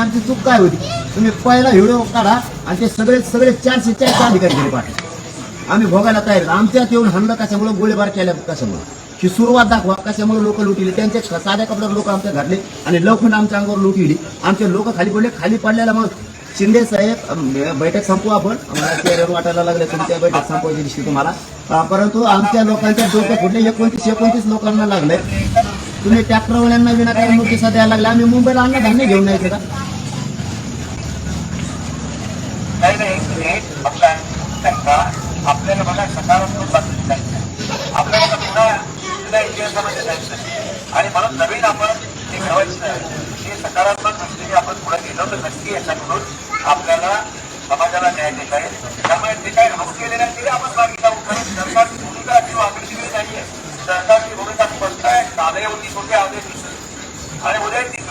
आमची चूक काय होती? तुम्ही पहिला व्हिडिओ काढा आणि ते सगळे सगळे चारशे चारशे अधिकारी घरी पाठवा. आम्ही भोगायला तयार आमच्यात येऊन हल्ला कशामुळे? गोळीबार केल्या कशामुळे? ही सुरुवात दाखवा कशामुळे लोक लुटिले? त्यांच्या साध्या कपड्यावर लोक आमच्या घातले आणि लवकर आमच्या अंगावर लुटिली. आमचे लोक खाली पडले. खाली पडलेला मग शिंदे साहेब बैठक संपू आपण. चेहऱ्यावर वाटायला लागले. तुमच्या बैठक संपवायची दिसते तुम्हाला. परंतु आमच्या लोकांच्या डोकं फुटले. एकोणतीस एकोणतीस लोकांना लागले. तुम्ही ट्रॅक्टरवाल्यांना विनाकारण नोटिसा द्यायला लागल्या आम्ही मुंबईला अन्न धान्य घेऊन यायचं का? नाही नाही आपला त्यांना आपल्याला बघा सकारात्मक बातमी जायचं. आपल्याला पुन्हा जुन्या इतिहासामध्ये जायचं. आणि म्हणून नवीन आपण जे घडवायचं ते सकारात्मक दृष्टीने आपण पुढे गेलो तर नक्की याच्याकडून आपल्याला समाजाला न्याय देता आहे त्यामुळे जे काही हाऊस केलेले आहेत ते आपण मागे जाऊ कारण सरकारची भूमिका किंवा आकर्षणीय नाही सरकारची भूमिका स्पष्ट आहे. कालही होती छोटे आदेश आणि उद्या ती